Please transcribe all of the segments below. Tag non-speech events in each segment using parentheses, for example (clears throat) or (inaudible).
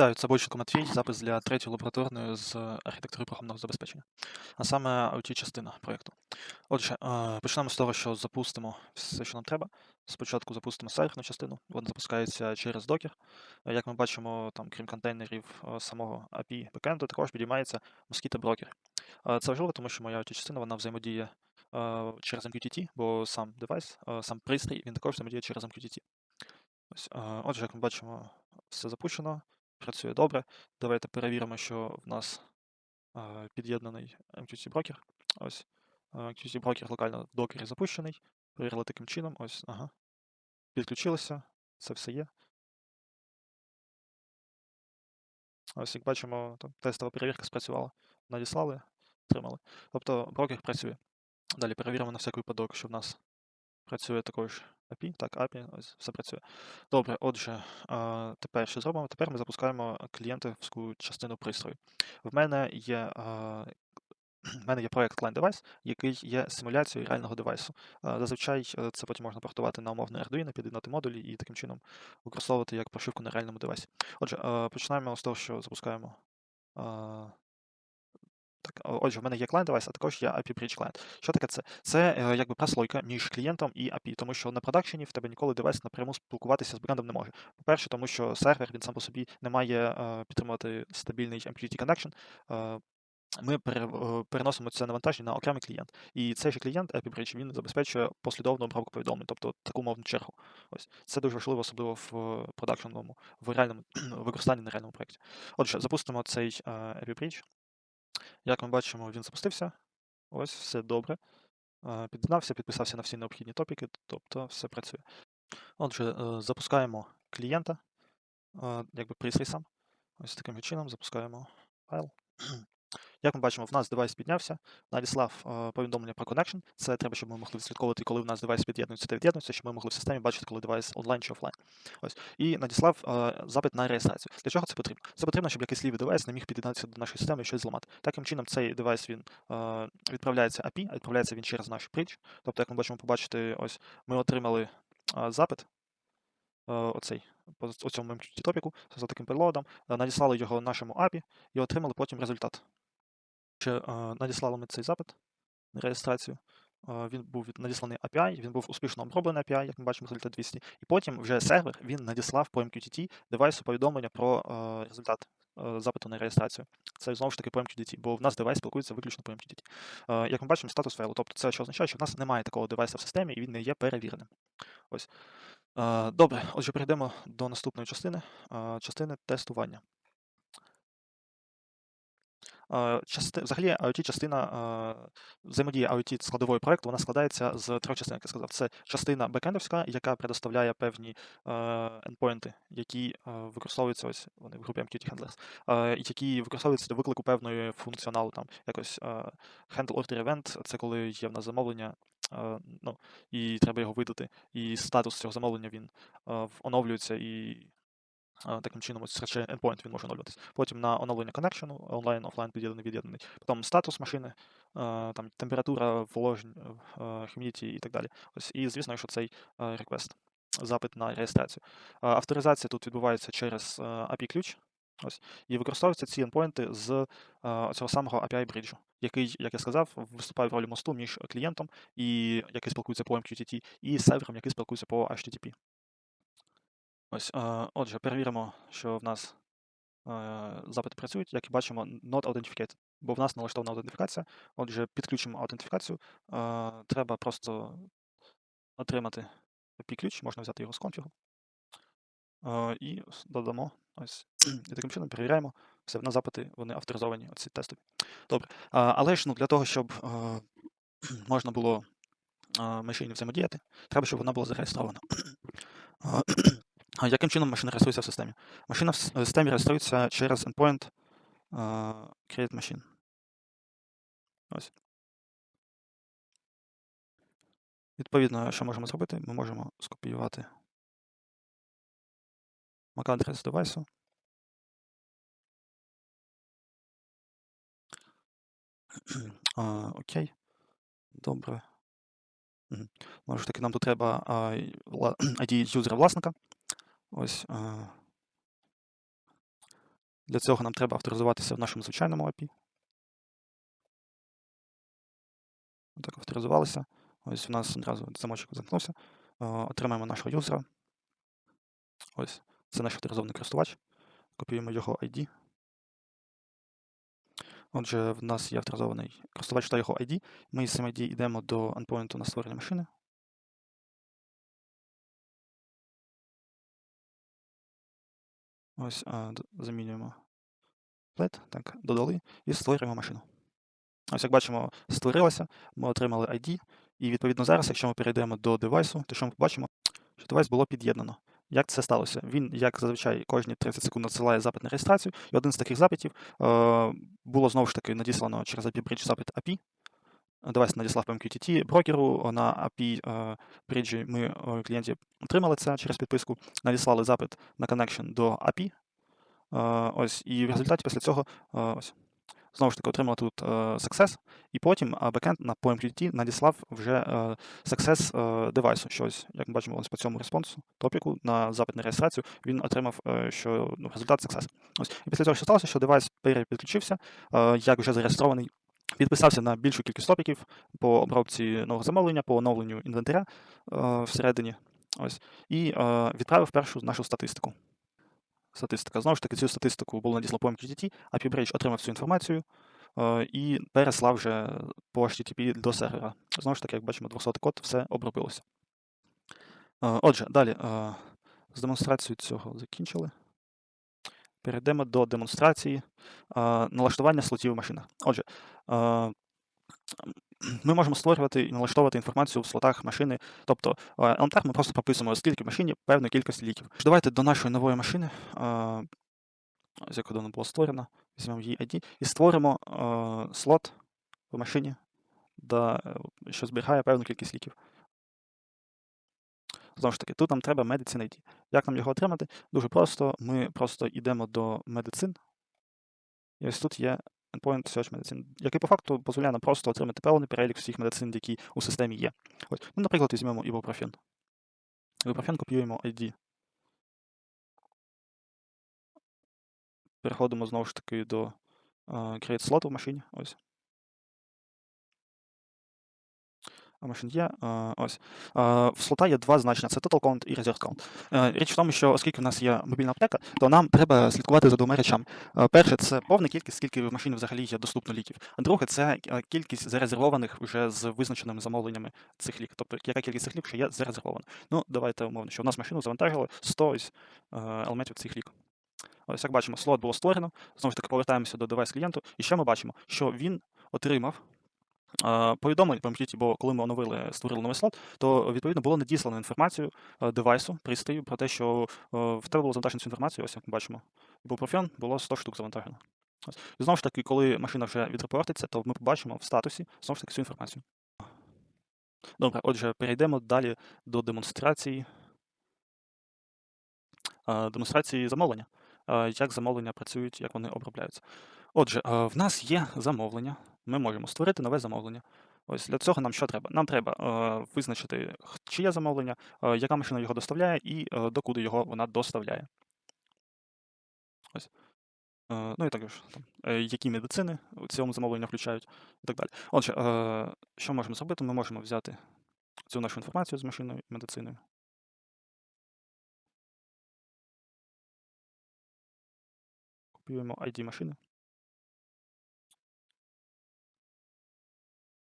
Вітаю, це Бойченко Матвій, запис для третьої лабораторної з архітектури програмного забезпечення, а саме it частина проєкту. Отже, е, почнемо з того, що запустимо все, що нам треба. Спочатку запустимо серверну частину, вона запускається через докер. Як ми бачимо, там, крім контейнерів самого API бекенду, також підіймається Mosquito Broker. Це важливо, тому що моя it частина вона взаємодіє е, через MQTT, бо сам девайс, е, сам пристрій, він також взаємодіє через MQTT. Ось, е, Отже, як ми бачимо, все запущено, працює добре. Давайте перевіримо, що в нас під'єднаний MQTT брокер. Ось MQTT брокер локально в докері запущений. Перевірили таким чином. Ось, ага. Підключилося, це все є. Ось, як бачимо, там тестова перевірка спрацювала. Надіслали, отримали. Тобто брокер працює. Далі перевіримо на всякий випадок, що в нас працює також API. Так, API, ось все працює. Добре, отже, а, тепер що зробимо? Тепер ми запускаємо клієнтівську частину пристрою. В мене є. а, В мене є проєкт Client Device, який є симуляцією реального девайсу. Зазвичай е, це потім можна портувати на умовний Arduino, під'єднати модулі і таким чином використовувати як прошивку на реальному девайсі. Отже, е, починаємо з того, що запускаємо. Так, отже, в мене є client девайс, а також є API Bridge Client. Що таке це? Це е, якби прослойка між клієнтом і API, тому що на продакшені в тебе ніколи девайс напряму спілкуватися з бекендом не може. По-перше, тому що сервер він сам по собі не має е, підтримувати стабільний MQTT connection. Е, ми переносимо це навантаження на окремий клієнт. І цей же клієнт API Bridge, він забезпечує послідовну обробку повідомлень, тобто таку мовну чергу. Ось це дуже важливо, особливо в е, в реальному (clears throat) використанні на реальному проєкті. Отже, запустимо цей API. Як ми бачимо, він запустився. Ось, все добре. Е, підписався на всі необхідні топіки, тобто все працює. Отже, е, запускаємо клієнта, е, якби пристрій. Ось таким чином запускаємо файл. Як ми бачимо, в нас девайс піднявся, надіслав е, повідомлення про connection. Це треба, щоб ми могли відслідковувати, коли в нас девайс під'єднується та від'єднується, щоб ми могли в системі бачити, коли девайс онлайн чи офлайн. Ось. І надіслав е, запит на реєстрацію. Для чого це потрібно? Це потрібно, щоб якийсь лівий девайс не міг під'єднатися до нашої системи і щось зламати. Таким чином, цей девайс він е, відправляється API, а відправляється він через наш bridge. Тобто, як ми бачимо, побачити, ось ми отримали е, запит. е, Оцей по цьому топіку за таким перлодом, надіслали його нашому API і отримали потім результат. Ще е, надіслали ми цей запит на реєстрацію. Е, Він був надісланий API, він був успішно оброблений API, як ми бачимо, результат 200. І потім вже сервер він надіслав по MQTT девайсу повідомлення про е, результат запиту на реєстрацію. Це знову ж таки по MQTT, бо в нас девайс спілкується виключно по MQTT. Як ми бачимо, статус файлу. Тобто це що означає, що в нас немає такого девайса в системі і він не є перевіреним. Ось. Добре, отже, перейдемо до наступної частини, частини тестування. Е, Части... Взагалі, IoT частина е, взаємодія IoT складової проекту, вона складається з трьох частин, як я сказав. Це частина бекендовська, яка предоставляє певні е, які е, використовуються ось вони в групі MQT Handlers, які використовуються для виклику певної функціоналу. Там якось handle order event, це коли є в нас замовлення. Ну, і треба його видати, і статус цього замовлення він оновлюється і Таким чином, ось ще endpoint він може оновлюватись. Потім на оновлення коннекшену, онлайн, офлайн під'єднаний, від'єднаний. Потім статус машини, там температура, вложень, humidity і так далі. Ось, і звісно, що цей request, запит на реєстрацію. Авторизація тут відбувається через API-ключ. Ось, і використовуються ці endpoinти з цього самого API бриджу, який, як я сказав, виступає в ролі мосту між клієнтом, і, який спілкується по MQTT, і сервером, який спілкується по HTTP. Ось, е, отже, перевіримо, що в нас е, запити працюють. Як і бачимо, not authenticated, бо в нас налаштована аутентифікація. Отже, підключимо аутентифікацію. Е, треба просто отримати API-ключ, можна взяти його з конфігу. І додамо. Ось. І таким чином перевіряємо. Все, на запити вони авторизовані, оці тестові. Добре. Але ж ну, для того, щоб (clears throat) можна було машині взаємодіяти, треба, щоб вона була зареєстрована. Яким чином машина реєструється в системі? Машина в системі реєструється через endpoint create machine. Ось. Відповідно, що можемо зробити? Ми можемо скопіювати MAC-адрес девайсу. (clears throat) Окей. Добре. Знову ж таки, нам тут треба ID юзера власника. Ось. Для цього нам треба авторизуватися в нашому звичайному API. Так, авторизувалися. Ось у нас одразу замочок замкнувся. Е, Отримаємо нашого юзера. Ось, це наш авторизований користувач. Копіюємо його ID. Отже, в нас є авторизований користувач та його ID. Ми з цим ID йдемо до endpoint на створення машини. Ось а, замінюємо плет, так, додали і створюємо машину. Ось як бачимо, створилося, ми отримали ID, і відповідно зараз, якщо ми перейдемо до девайсу, то що ми побачимо, що девайс було під'єднано. Як це сталося? Він, як зазвичай, кожні 30 секунд надсилає запит на реєстрацію, і один з таких запитів е, було знову ж таки надіслано через API Bridge запит API. Девайс надіслав по MQTT брокеру на API е, бриджі. Ми е, клієнті отримали це через підписку, надіслали запит на connection до API. Ось, і в результаті після цього ось, знову ж таки отримали тут success, і потім бекенд на по надіслав вже success девайсу. Що ось, як ми бачимо ось по цьому респонсу, топіку на запит на реєстрацію, він отримав, е, що ну, результат success. Ось. І після цього що сталося, що девайс перепідключився, е, як вже зареєстрований, підписався на більшу кількість топіків по обробці нового замовлення, по оновленню інвентаря е, всередині. Ось, і е, відправив першу нашу статистику. Статистика. Знову ж таки, цю статистику було надіслано по MQTT, API Bridge отримав цю інформацію е, і переслав вже по HTTP до сервера. Знову ж таки, як бачимо, 200 код все обробилося. Е, Отже, далі е, з демонстрацією цього закінчили. Перейдемо до демонстрації е, налаштування слотів в машинах. Отже, е, ми можемо створювати і налаштовувати інформацію в слотах машини. Тобто, е, елементарно ми просто прописуємо, скільки в машині певної кількості ліків. Давайте до нашої нової машини, з якої давно було створено, візьмемо її ID і створимо слот в машині, що зберігає певну кількість ліків. Знову ж таки, тут нам треба Medicine ID. Як нам його отримати? Дуже просто. Ми просто йдемо до медицин. І ось тут є Endpoint Search Medicine, який по факту дозволяє нам просто отримати певний перелік всіх медицин, які у системі є. Ось. Ну, наприклад, візьмемо ібупрофен. Ібупрофен копіюємо ID. Переходимо знову ж таки до е, Create slot в машині. Ось. Машин є. е, Ось. Е, В слота є два значення: це total count і reserve count. Е, Річ в тому, що оскільки в нас є мобільна аптека, то нам треба слідкувати за двома речами. Перше, це повна кількість, скільки в машині взагалі є доступно ліків. А друге, це кількість зарезервованих вже з визначеними замовленнями цих ліків. Тобто, яка кількість цих ліків ще є зарезервована. Ну, давайте умовно, що в нас машину завантажили 100 ось, е, елементів цих ліків. Ось як бачимо, слот було створено. Знову ж таки, повертаємося до девайс клієнту. І ще ми бачимо, що він отримав е, повідомлення бо коли ми оновили, створили новий слот, то відповідно було надіслано інформацію е, девайсу, пристрою про те, що в тебе було завантажено цю інформацію, ось як ми бачимо. Ібупрофен було 100 штук завантажено. І знову ж таки, коли машина вже відрепортиться, то ми побачимо в статусі знову ж таки цю інформацію. Добре, отже, перейдемо далі до демонстрації. е, Демонстрації замовлення. Е, Як замовлення працюють, як вони обробляються. Отже, в нас є замовлення. Ми можемо створити нове замовлення. Ось для цього нам що треба? Нам треба е, визначити, чиє замовлення, е, яка машина його доставляє і е, докуди його вона доставляє. Ось. Е, ну і також там, е, які медицини у цьому замовленні включають і так далі. Отже, е, що можемо зробити? Ми можемо взяти цю нашу інформацію з машиною і медициною. Копіюємо ID машини.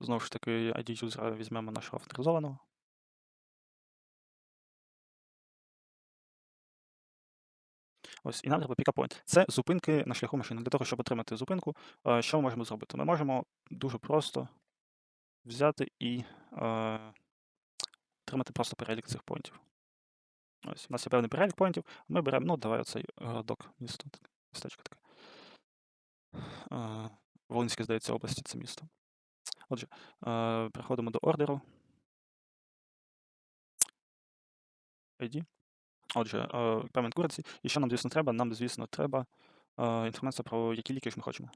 Знову ж таки, ID юзера візьмемо нашого авторизованого. Ось, і нам треба пікапойнт. Це зупинки на шляху машини. Для того, щоб отримати зупинку, е, що ми можемо зробити? Ми можемо дуже просто взяти і е, отримати просто перелік цих поінтів. Ось, у нас є певний перелік поінтів. Ми беремо, ну, давай оцей городок, місто, містечко таке. Е, Волинське, здається, області це місто. Отже, е, переходимо до ордеру. ID. Отже, е, payment currency. І що нам, звісно, треба? Нам, звісно, треба е, інформація про які ліки ж ми хочемо.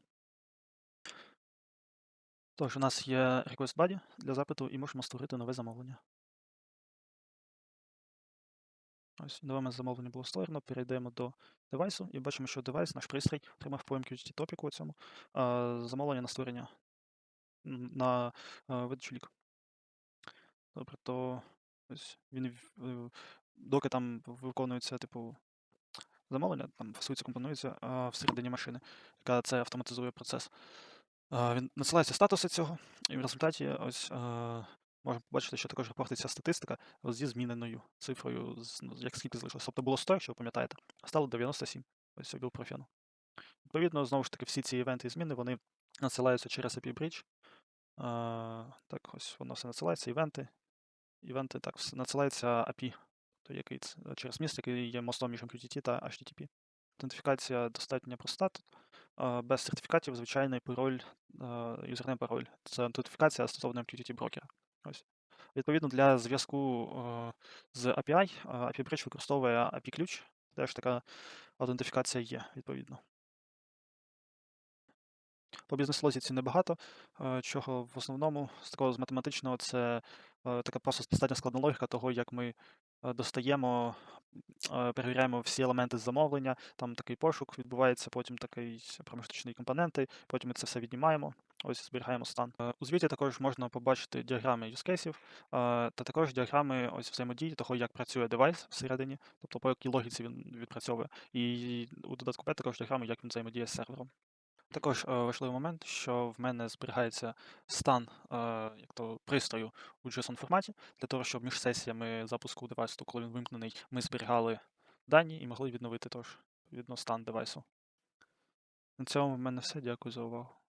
Тож, у нас є request body для запиту і можемо створити нове замовлення. Ось нове замовлення було створено. Перейдемо до девайсу і бачимо, що девайс, наш пристрій, отримав по MQTT топіку у цьому замовлення на створення на видачу лік. Добре, то ось він доки там виконується, типу, замовлення, там фасується, компонується всередині машини, яка це автоматизує процес. Він надсилається статуси цього, і в результаті ось можемо побачити, що також репортиться статистика зі зміненою цифрою, ну, як скільки залишилось. Тобто було 100, якщо ви пам'ятаєте, а стало 97. Ось обіл профіну. Відповідно, знову ж таки, всі ці івенти і зміни вони надсилаються через API Bridge. Так, ось воно все надсилається, івенти. Івенти так, надсилається API, то який через міст, який є мостом між MQTT та HTTP. Аутентифікація достатньо проста. Без сертифікатів звичайний пароль, а, юзерним пароль. Це аутентифікація стосовно MQTT брокера. Ось. Відповідно, для зв'язку з API, API Bridge використовує API ключ. Теж така аутентифікація є, відповідно. По бізнес-логіці небагато. е, Чого в основному з такого з математичного це е, така просто достатньо складна логіка того, як ми е, достаємо, перевіряємо всі елементи замовлення, там такий пошук відбувається, потім такий промежуточні компоненти, потім ми це все віднімаємо. Ось зберігаємо стан. У звіті також можна побачити діаграми юзкейсів, та також діаграми ось взаємодії того, як працює девайс всередині, тобто по якій логіці він відпрацьовує. І у додатку P також діаграми, як він взаємодіє з сервером. Також е, важливий момент, що в мене зберігається стан е, як то пристрою у JSON форматі, для того, щоб між сесіями запуску девайсу, коли він вимкнений, ми зберігали дані і могли відновити тож відно стан девайсу. На цьому в мене все. Дякую за увагу.